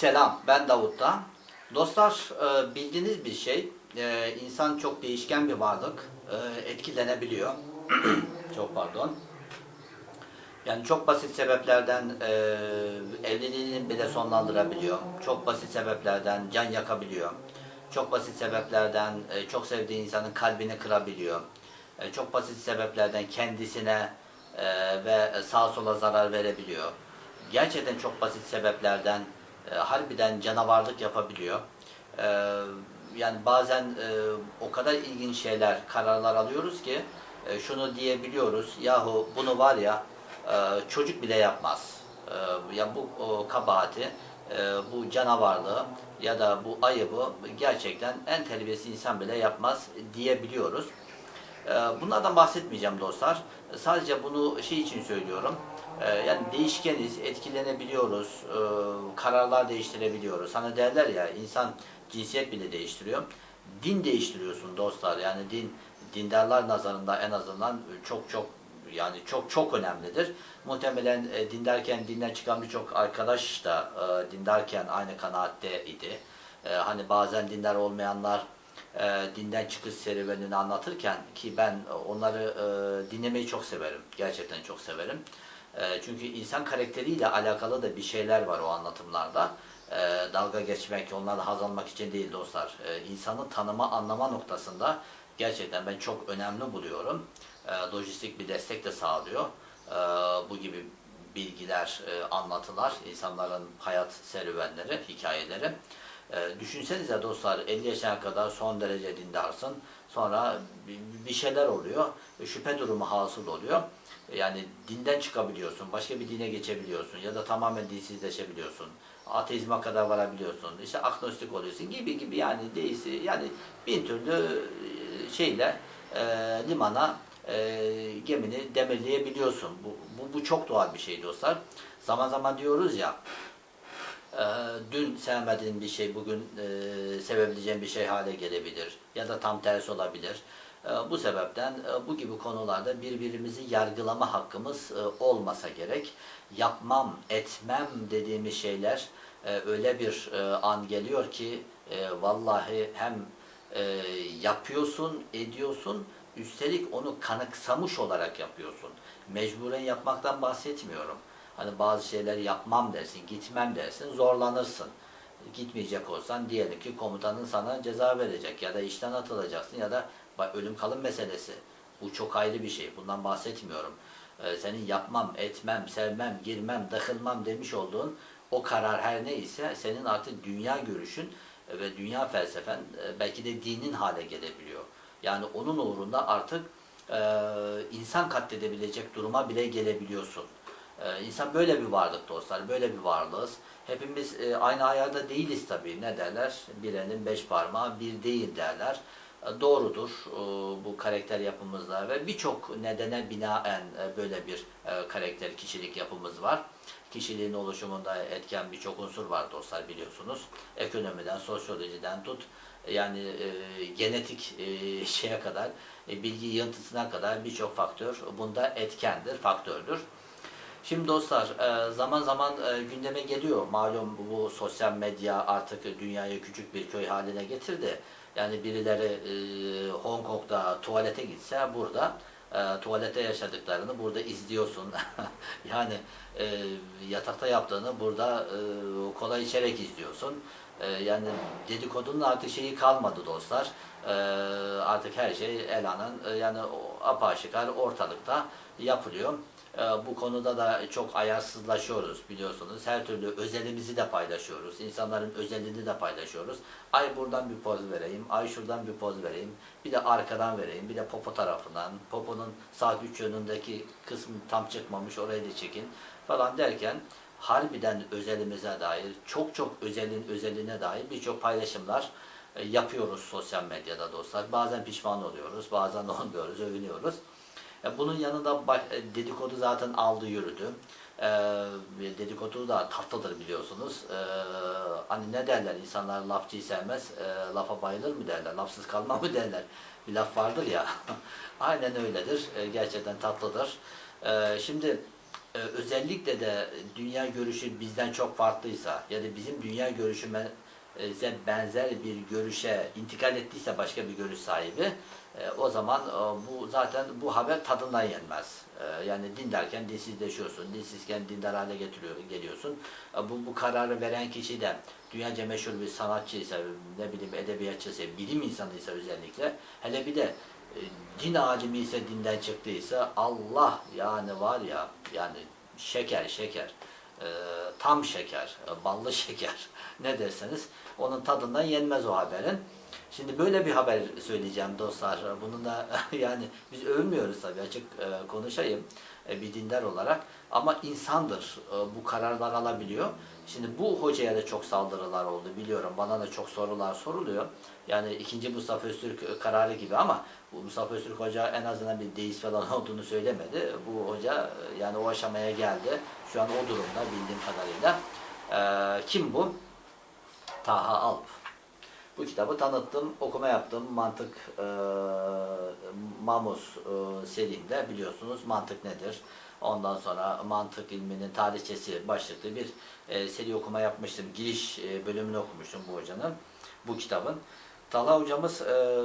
Selam, ben Davut'ta. Dostlar, e, bildiğiniz bir şey, e, insan çok değişken bir varlık, e, etkilenebiliyor. çok pardon. Yani çok basit sebeplerden evliliğini bile sonlandırabiliyor. Çok basit sebeplerden can yakabiliyor. Çok basit sebeplerden çok sevdiği insanın kalbini kırabiliyor. Çok basit sebeplerden kendisine ve sağa sola zarar verebiliyor. Gerçekten çok basit sebeplerden e, harbiden canavarlık yapabiliyor. E, yani bazen e, o kadar ilginç şeyler, kararlar alıyoruz ki e, şunu diyebiliyoruz. Yahu bunu var ya e, çocuk bile yapmaz. E, ya bu o, kabahati, e, bu canavarlığı ya da bu ayıbı gerçekten en terbiyesiz insan bile yapmaz diyebiliyoruz. E, bunlardan bahsetmeyeceğim dostlar. Sadece bunu şey için söylüyorum. E, yani değişkeniz, etkilenebiliyoruz, e, kararlar değiştirebiliyoruz. Hani derler ya insan cinsiyet bile değiştiriyor. Din değiştiriyorsun dostlar. Yani din dindarlar nazarında en azından çok çok yani çok çok önemlidir. Muhtemelen e, dindarken dinden çıkan birçok arkadaş da e, dindarken aynı kanaatte idi. E, hani bazen dindar olmayanlar e, dinden çıkış serüvenini anlatırken ki ben onları e, dinlemeyi çok severim. Gerçekten çok severim. E, çünkü insan karakteriyle alakalı da bir şeyler var o anlatımlarda. E, dalga geçmek, onlarla haz almak için değil dostlar. E, insanı tanıma, anlama noktasında gerçekten ben çok önemli buluyorum. E, lojistik bir destek de sağlıyor. E, bu gibi bilgiler, e, anlatılar, insanların hayat serüvenleri, hikayeleri. E, düşünsenize dostlar 50 yaşına kadar son derece dindarsın. Sonra bir- şeyler oluyor. Şüphe durumu hasıl oluyor. Yani dinden çıkabiliyorsun, başka bir dine geçebiliyorsun ya da tamamen dinsizleşebiliyorsun. Ateizme kadar varabiliyorsun. İşte agnostik oluyorsun gibi gibi yani değilse yani bin türlü e, şeyle e, limana e, gemini demirleyebiliyorsun. Bu, bu, bu çok doğal bir şey dostlar. Zaman zaman diyoruz ya ee, dün sevmediğin bir şey bugün e, sevebileceğin bir şey hale gelebilir ya da tam tersi olabilir. Ee, bu sebepten e, bu gibi konularda birbirimizi yargılama hakkımız e, olmasa gerek. Yapmam, etmem dediğimiz şeyler e, öyle bir e, an geliyor ki e, vallahi hem e, yapıyorsun, ediyorsun, üstelik onu kanıksamış olarak yapıyorsun. Mecburen yapmaktan bahsetmiyorum. Hani bazı şeyleri yapmam dersin, gitmem dersin, zorlanırsın. Gitmeyecek olsan diyelim ki komutanın sana ceza verecek ya da işten atılacaksın ya da ölüm kalım meselesi. Bu çok ayrı bir şey. Bundan bahsetmiyorum. Ee, senin yapmam, etmem, sevmem, girmem, dıkılmam demiş olduğun o karar her neyse senin artık dünya görüşün ve dünya felsefen e, belki de dinin hale gelebiliyor. Yani onun uğrunda artık e, insan katledebilecek duruma bile gelebiliyorsun. Ee, insan böyle bir varlık dostlar, böyle bir varlığız. Hepimiz e, aynı ayarda değiliz tabii. Ne derler? Bir elin beş parmağı bir değil derler. Doğrudur e, bu karakter yapımızda ve birçok nedene binaen e, böyle bir e, karakter, kişilik yapımız var. Kişiliğin oluşumunda etken birçok unsur var dostlar biliyorsunuz. Ekonomiden, sosyolojiden tut, yani genetik şeye kadar, bilgi yığıntısına kadar birçok faktör bunda etkendir, faktördür. Şimdi dostlar zaman zaman gündeme geliyor. Malum bu sosyal medya artık dünyayı küçük bir köy haline getirdi. Yani birileri e, Hong Kong'da tuvalete gitse burada e, tuvalete yaşadıklarını burada izliyorsun. yani e, yatakta yaptığını burada e, kola içerek izliyorsun. E, yani dedikodunun artık şeyi kalmadı dostlar. E, artık her şey Ela'nın e, yani apaşikar ortalıkta yapılıyor. E, bu konuda da çok ayarsızlaşıyoruz biliyorsunuz. Her türlü özelimizi de paylaşıyoruz. İnsanların özelini de paylaşıyoruz. Ay buradan bir poz vereyim, ay şuradan bir poz vereyim. Bir de arkadan vereyim, bir de popo tarafından. Poponun saat üç yönündeki kısmı tam çıkmamış, orayı da çekin falan derken harbiden özelimize dair, çok çok özelin özeline dair birçok paylaşımlar e, yapıyoruz sosyal medyada dostlar. Bazen pişman oluyoruz, bazen olmuyoruz, övünüyoruz. E, Bunun yanında e, dedikodu zaten aldı yürüdü. E, dedikodu da tatlıdır biliyorsunuz. Hani ne derler insanlar lafçıyı sevmez, lafa bayılır mı derler, lafsız kalma mı derler. Bir laf vardır ya. Aynen öyledir. Gerçekten tatlıdır. Şimdi özellikle de dünya görüşü bizden çok farklıysa ya da bizim dünya görüşüme benzer bir görüşe intikal ettiyse başka bir görüş sahibi e, o zaman e, bu zaten bu haber tadından yenmez. E, yani din derken dinsizleşiyorsun, dinsizken dindar hale getiriyor, geliyorsun. E, bu, bu kararı veren kişi de dünyaca meşhur bir sanatçıysa, ne bileyim edebiyatçıysa, bilim insanıysa özellikle, hele bir de e, din alimi ise dinden çıktıysa Allah yani var ya yani şeker şeker e, tam şeker, e, ballı şeker ne derseniz onun tadından yenmez o haberin. Şimdi böyle bir haber söyleyeceğim dostlar. Bunu da yani biz övmüyoruz tabii açık e, konuşayım bir dindar olarak. Ama insandır bu kararlar alabiliyor. Şimdi bu hocaya da çok saldırılar oldu biliyorum. Bana da çok sorular soruluyor. Yani ikinci Mustafa Öztürk kararı gibi ama bu Mustafa Öztürk Hoca en azından bir deist falan olduğunu söylemedi. Bu hoca e, yani o aşamaya geldi. Şu an o durumda bildiğim kadarıyla. E, kim bu? Taha Alp. Bu kitabı tanıttım, okuma yaptım. Mantık e, Mamus e, Selim'de biliyorsunuz mantık nedir? Ondan sonra mantık ilminin tarihçesi başlıklı bir e, seri okuma yapmıştım. Giriş e, bölümünü okumuştum bu hocanın, bu kitabın. Talha hocamız e,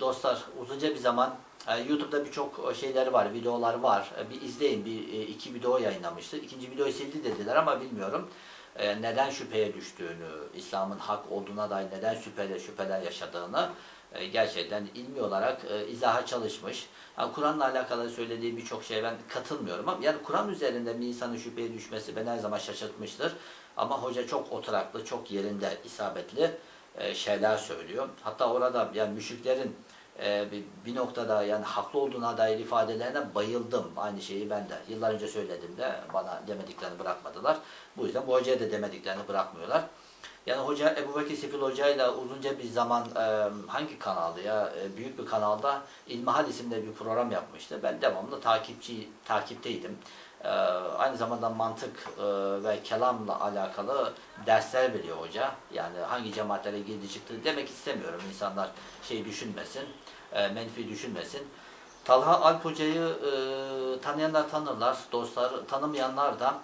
dostlar uzunca bir zaman e, YouTube'da birçok şeyleri var, videolar var. E, bir izleyin, bir e, iki video yayınlamıştı. İkinci videoyu sildi dediler ama bilmiyorum e, neden şüpheye düştüğünü, İslam'ın hak olduğuna dair neden şüpheler, şüpheler yaşadığını e, gerçekten ilmi olarak e, izaha çalışmış. Yani Kur'an'la alakalı söylediği birçok şeye ben katılmıyorum ama yani Kur'an üzerinde bir insanın şüpheye düşmesi beni her zaman şaşırtmıştır. Ama hoca çok oturaklı, çok yerinde, isabetli e, şeyler söylüyor. Hatta orada yani müşriklerin e, bir, noktada yani haklı olduğuna dair ifadelerine bayıldım. Aynı şeyi ben de yıllar önce söyledim de bana demediklerini bırakmadılar. Bu yüzden bu hocaya da demediklerini bırakmıyorlar. Yani hoca Ebu Bekir Sefil Hoca ile uzunca bir zaman e, hangi kanaldı ya e, büyük bir kanalda İlmihal isimli bir program yapmıştı. Ben devamlı takipçi takipteydim. E, aynı zamanda mantık e, ve kelamla alakalı dersler veriyor hoca. Yani hangi cemaatlere girdi çıktı demek istemiyorum. İnsanlar şey düşünmesin, e, menfi düşünmesin. Talha Alp Hoca'yı e, tanıyanlar tanırlar, dostlar tanımayanlar da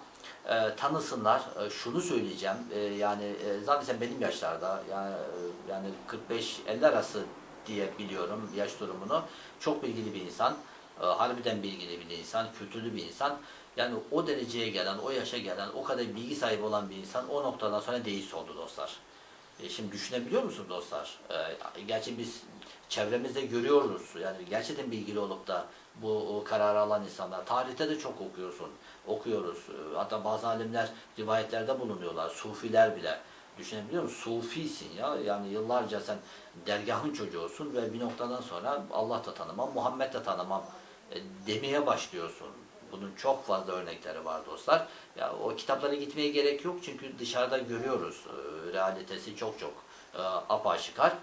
e, tanısınlar. E, şunu söyleyeceğim. E, yani e, zaten benim yaşlarda yani e, yani 45-50 arası diye biliyorum yaş durumunu. Çok bilgili bir insan. E, harbiden bilgili bir insan, kültürlü bir insan. Yani o dereceye gelen, o yaşa gelen, o kadar bilgi sahibi olan bir insan o noktadan sonra deist oldu dostlar. E, şimdi düşünebiliyor musun dostlar? E, gerçi biz çevremizde görüyoruz. Yani gerçekten bilgili olup da bu kararı alan insanlar. Tarihte de çok okuyorsun. Okuyoruz. E, hatta bazı alimler rivayetlerde bulunuyorlar. Sufiler bile. Düşünebiliyor musun? Sufisin ya. Yani yıllarca sen dergahın çocuğusun ve bir noktadan sonra Allah da tanımam, Muhammed de tanımam e, demeye başlıyorsun. Bunun çok fazla örnekleri var dostlar. Ya o kitaplara gitmeye gerek yok çünkü dışarıda görüyoruz. E, realitesi çok çok e, apaşikar.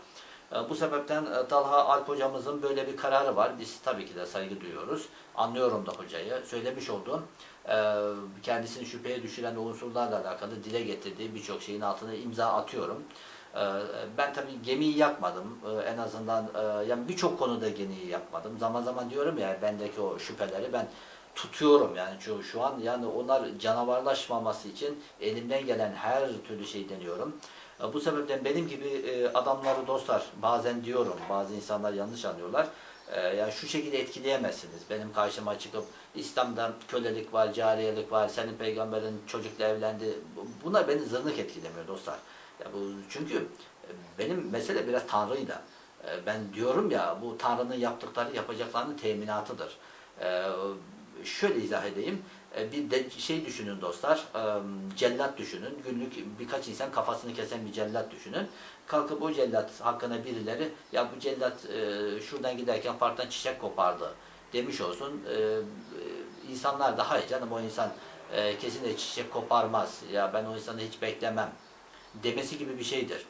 E, bu sebepten e, Talha Alp hocamızın böyle bir kararı var. Biz tabii ki de saygı duyuyoruz. Anlıyorum da hocayı. Söylemiş olduğum e, kendisini şüpheye düşüren unsurlarla alakalı dile getirdiği birçok şeyin altına imza atıyorum. E, ben tabii gemiyi yakmadım. E, en azından e, yani birçok konuda gemiyi yakmadım. Zaman zaman diyorum ya bendeki o şüpheleri ben tutuyorum yani şu, şu an yani onlar canavarlaşmaması için elimden gelen her türlü şey deniyorum. E, Bu sebepten benim gibi e, adamları dostlar bazen diyorum bazı insanlar yanlış anlıyorlar. E, Yani şu şekilde etkileyemezsiniz. Benim karşıma çıkıp İslam'da kölelik var, cariyelik var, senin peygamberin çocukla evlendi. Bu- Bunlar beni zırnık etkilemiyor dostlar. Çünkü benim mesele biraz Tanrı'yla. Ben diyorum ya bu Tanrı'nın yaptıkları yapacaklarının teminatıdır. Şöyle izah edeyim. E, Bir de şey düşünün dostlar, e, cellat düşünün. Günlük birkaç insan kafasını kesen bir cellat düşünün. Kalkıp o cellat hakkında birileri, ya bu cellat e, şuradan giderken parktan çiçek kopardı demiş olsun. İnsanlar da hayır canım o insan e, kesinlikle çiçek koparmaz. Ya ben o insanı hiç beklemem demesi gibi bir şeydir.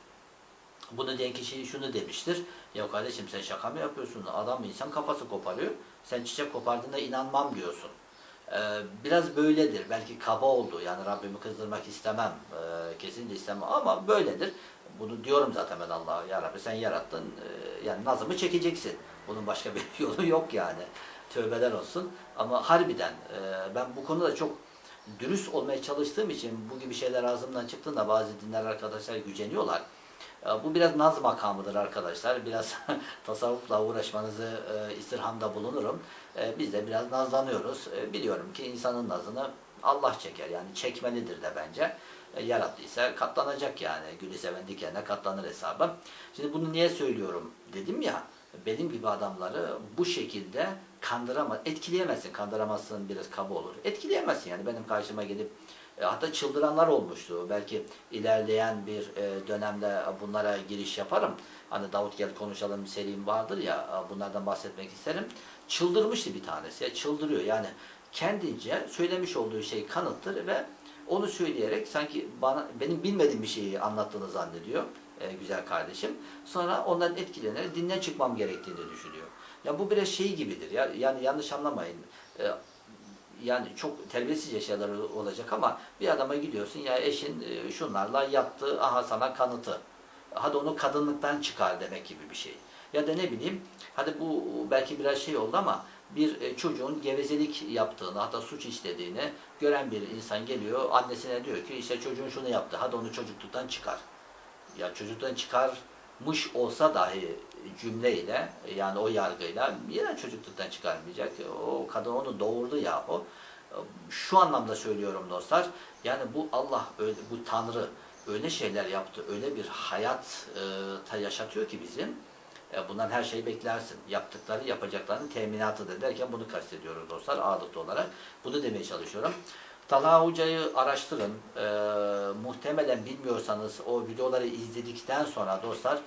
Bunu diyen kişi şunu demiştir. Ya kardeşim sen şaka mı yapıyorsun? Adam insan kafası koparıyor. Sen çiçek kopardığında inanmam diyorsun. Ee, biraz böyledir. Belki kaba oldu. Yani Rabbimi kızdırmak istemem. Ee, kesinlikle istemem ama böyledir. Bunu diyorum zaten ben Allah'a. Ya Rabbi sen yarattın. Ee, yani nazımı çekeceksin. Bunun başka bir yolu yok yani. Tövbeler olsun. Ama harbiden e, ben bu konuda çok dürüst olmaya çalıştığım için bu gibi şeyler ağzımdan çıktığında bazı dinler arkadaşlar güceniyorlar. Bu biraz naz makamıdır arkadaşlar. Biraz tasavvufla uğraşmanızı e, istirhamda bulunurum. E, Biz de biraz nazlanıyoruz. E, Biliyorum ki insanın nazını Allah çeker. Yani çekmelidir de bence. E, Yarattıysa katlanacak yani. Gülü seven dikenine katlanır hesabı. Şimdi bunu niye söylüyorum dedim ya. Benim gibi adamları bu şekilde kandıramaz, etkileyemezsin. Kandıramazsın biraz kaba olur. Etkileyemezsin yani. Benim karşıma gelip e, hatta çıldıranlar olmuştu. Belki ilerleyen bir e, dönemde bunlara giriş yaparım. Hani Davut gel konuşalım serim vardır ya e, bunlardan bahsetmek isterim. Çıldırmıştı bir tanesi. Ya, çıldırıyor yani kendince söylemiş olduğu şey kanıttır ve onu söyleyerek sanki bana benim bilmediğim bir şeyi anlattığını zannediyor e, güzel kardeşim. Sonra ondan etkilenerek dinden çıkmam gerektiğini düşünüyor. Ya bu biraz şey gibidir ya. Yani yanlış anlamayın. E, yani çok terbiyesizce şeyler olacak ama bir adama gidiyorsun ya eşin e, şunlarla yattı aha sana kanıtı. Hadi onu kadınlıktan çıkar demek gibi bir şey. Ya da ne bileyim hadi bu belki biraz şey oldu ama bir e, çocuğun gevezelik yaptığını hatta suç işlediğini gören bir insan geliyor annesine diyor ki işte çocuğun şunu yaptı hadi onu çocukluktan çıkar. Ya çocuktan çıkarmış olsa dahi cümleyle yani o yargıyla yine çocukluktan çıkarmayacak. O kadın onu doğurdu yahu. Şu anlamda söylüyorum dostlar. Yani bu Allah, bu Tanrı öyle şeyler yaptı, öyle bir hayat e, yaşatıyor ki bizim. E, bundan her şeyi beklersin. Yaptıkları, yapacaklarının teminatıdır derken bunu kastediyoruz dostlar ağırlıklı olarak. Bunu demeye çalışıyorum. Talha Hoca'yı araştırın. E, muhtemelen bilmiyorsanız o videoları izledikten sonra dostlar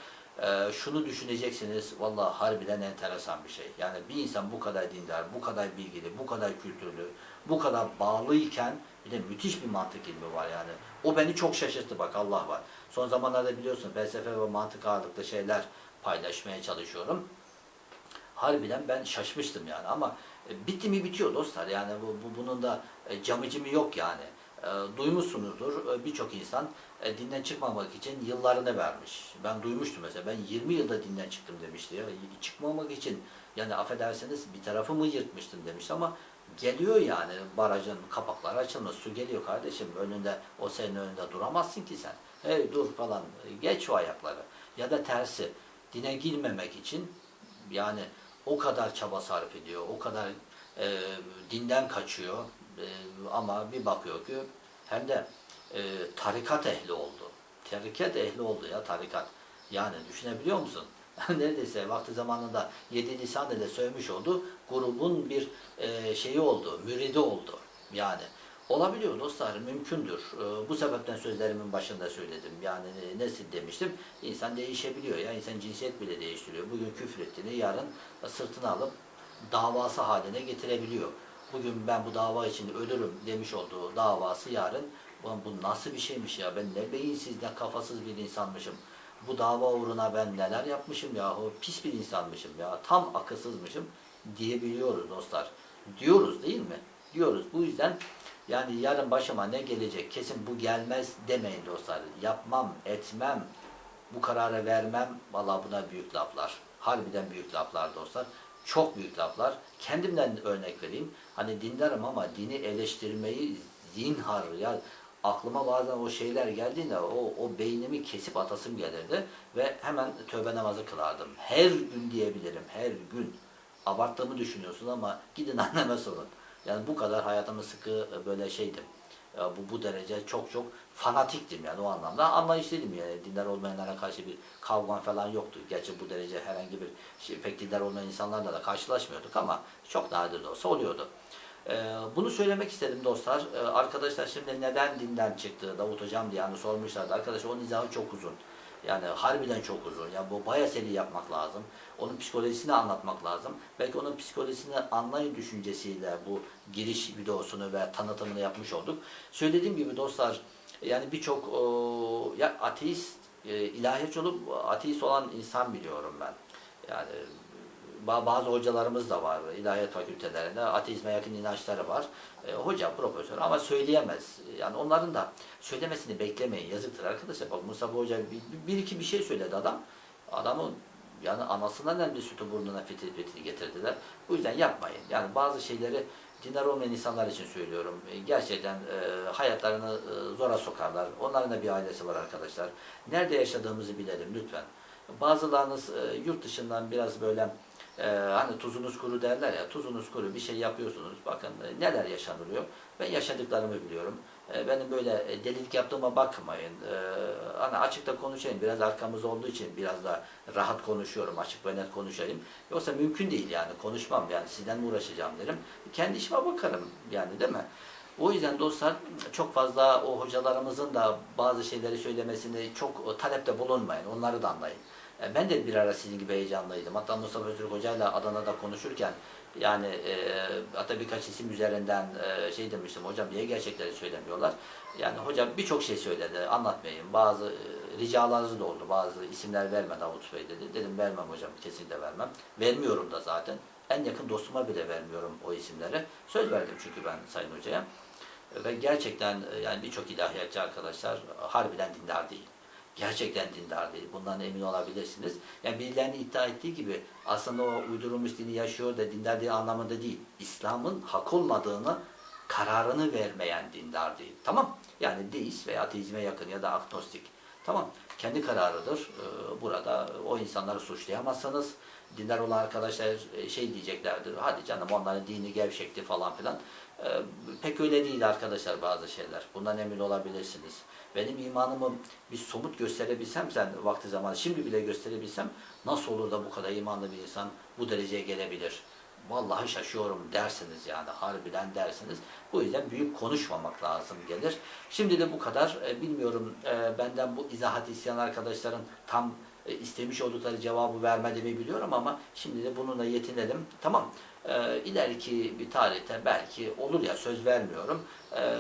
e, şunu düşüneceksiniz. Vallahi harbiden enteresan bir şey. Yani bir insan bu kadar dindar, bu kadar bilgili, bu kadar kültürlü, bu kadar bağlıyken bir de müthiş bir mantık ilmi var yani. O beni çok şaşırttı bak Allah var. Son zamanlarda biliyorsun felsefe ve mantık ağırlıklı şeyler paylaşmaya çalışıyorum. Harbiden ben şaşmıştım yani ama e, bitti mi bitiyor dostlar. Yani bu, bu bunun da e, camıcımı yok yani. E, duymuşsunuzdur. E, birçok insan e, dinden çıkmamak için yıllarını vermiş. Ben duymuştum mesela. Ben 20 yılda dinden çıktım demişti ya. Çıkmamak için yani affedersiniz bir tarafımı yırtmıştım demişti ama geliyor yani. Barajın kapakları açılmış su geliyor kardeşim. Önünde o senin önünde duramazsın ki sen. Hey dur falan. Geç o ayakları. Ya da tersi. Dine girmemek için yani o kadar çaba sarf ediyor, o kadar e, dinden kaçıyor e, ama bir bakıyor ki hem de e, tarikat ehli oldu. Tarikat ehli oldu ya tarikat. Yani düşünebiliyor musun? Neredeyse vakti zamanında yedi lisan ile sövmüş oldu. Grubun bir e, şeyi oldu, müridi oldu. Yani olabiliyor dostlar, mümkündür. E, bu sebepten sözlerimin başında söyledim. Yani nesil demiştim? İnsan değişebiliyor ya. İnsan cinsiyet bile değiştiriyor. Bugün küfür ettiğini yarın sırtına alıp davası haline getirebiliyor. Bugün ben bu dava için ölürüm demiş olduğu davası yarın bu nasıl bir şeymiş ya ben ne beyinsiz ne kafasız bir insanmışım. Bu dava uğruna ben neler yapmışım ya o pis bir insanmışım ya tam akılsızmışım diyebiliyoruz dostlar. Diyoruz değil mi? Diyoruz. Bu yüzden yani yarın başıma ne gelecek kesin bu gelmez demeyin dostlar. Yapmam, etmem, bu kararı vermem valla buna büyük laflar. Harbiden büyük laflar dostlar. Çok büyük laflar. Kendimden örnek vereyim. Hani dindarım ama dini eleştirmeyi zinhar ya aklıma bazen o şeyler geldiğinde o, o beynimi kesip atasım gelirdi ve hemen tövbe namazı kılardım. Her gün diyebilirim, her gün. Abarttığımı düşünüyorsun ama gidin anneme sorun. Yani bu kadar hayatımı sıkı böyle şeydim. Bu, bu derece çok çok fanatiktim yani o anlamda. Anlayışlıydım yani dindar olmayanlara karşı bir kavgam falan yoktu. Gerçi bu derece herhangi bir şey, pek dindar olmayan insanlarla da karşılaşmıyorduk ama çok nadir de olsa oluyordu. Ee, bunu söylemek istedim dostlar. Ee, arkadaşlar şimdi neden dinden çıktı Davut Hocam diye hani sormuşlardı. Arkadaşlar o nizahı çok uzun. Yani harbiden çok uzun. Yani bu baya seri yapmak lazım. Onun psikolojisini anlatmak lazım. Belki onun psikolojisini anlayın düşüncesiyle bu giriş videosunu ve tanıtımını yapmış olduk. Söylediğim gibi dostlar yani birçok ya ateist, e, ilahiyatçı olup ateist olan insan biliyorum ben. Yani bazı hocalarımız da var ilahiyat fakültelerinde ateizme yakın inançları var. E, hoca, profesör ama söyleyemez. Yani onların da söylemesini beklemeyin. Yazıktır arkadaşlar. Bak Mustafa Hoca bir, bir iki bir şey söyledi adam. Adamı Yani anasından emdi sütü burnuna fitil fitil getirdiler. Bu yüzden yapmayın. Yani bazı şeyleri dindar olmayan insanlar için söylüyorum. E, Gerçekten e, hayatlarını e, zora sokarlar. Onların da bir ailesi var arkadaşlar. Nerede yaşadığımızı bilelim lütfen. Bazılarınız e, yurt dışından biraz böyle e, hani tuzunuz kuru derler ya tuzunuz kuru bir şey yapıyorsunuz. Bakın e, neler yaşanılıyor. Ben yaşadıklarımı biliyorum. E, benim böyle e, delilik yaptığıma bakmayın. E, hani açıkta konuşayım. Biraz arkamız olduğu için biraz da rahat konuşuyorum. Açık ve net konuşayım. Yoksa mümkün değil yani konuşmam. Yani sizden mi uğraşacağım derim. Kendi işime bakarım yani değil mi? O yüzden dostlar çok fazla o hocalarımızın da bazı şeyleri söylemesini çok talepte bulunmayın. Onları da anlayın. E, Ben de bir ara sizin gibi heyecanlıydım. Hatta Mustafa Öztürk Hoca Adana'da konuşurken yani e, hatta birkaç isim üzerinden e, şey demiştim. Hocam niye gerçekleri söylemiyorlar? Yani hocam birçok şey söyledi. Anlatmayayım. Bazı e, ricalarınız da oldu. Bazı isimler verme Davut Bey dedi. Dedim vermem hocam. Kesinlikle vermem. Vermiyorum da zaten. En yakın dostuma bile vermiyorum o isimleri. Söz verdim çünkü ben Sayın Hoca'ya. Ve gerçekten e, yani birçok ilahiyatçı arkadaşlar harbiden dindar değil. Gerçekten dindar değil. Bundan emin olabilirsiniz. Yani birilerinin iddia ettiği gibi aslında o uydurulmuş dini yaşıyor da dindar değil anlamında değil. İslam'ın hak olmadığını kararını vermeyen dindar değil. Tamam. Yani deist veya ateizme yakın ya da agnostik. Tamam. Kendi kararıdır. Ee, Burada o insanları suçlayamazsınız. Dindar olan arkadaşlar e, şey diyeceklerdir. Hadi canım onların dini gevşekti falan filan. Ee, Pek öyle değil arkadaşlar bazı şeyler. Bundan emin olabilirsiniz. Benim imanımı bir somut gösterebilsem sen vakti zamanı şimdi bile gösterebilsem nasıl olur da bu kadar imanlı bir insan bu dereceye gelebilir? Vallahi şaşıyorum dersiniz yani harbiden dersiniz. Bu yüzden büyük konuşmamak lazım gelir. Şimdi de bu kadar. E, Bilmiyorum e, benden bu izahat isteyen arkadaşların tam e, istemiş oldukları cevabı vermediğimi biliyorum ama şimdi de bununla yetinelim. Tamam. E, ileriki bir tarihte belki olur ya söz vermiyorum. E,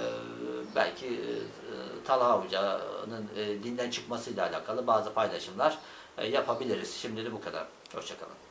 belki e, Talha Hoca'nın e, dinden çıkmasıyla alakalı bazı paylaşımlar e, yapabiliriz. Şimdi de bu kadar. Hoşçakalın.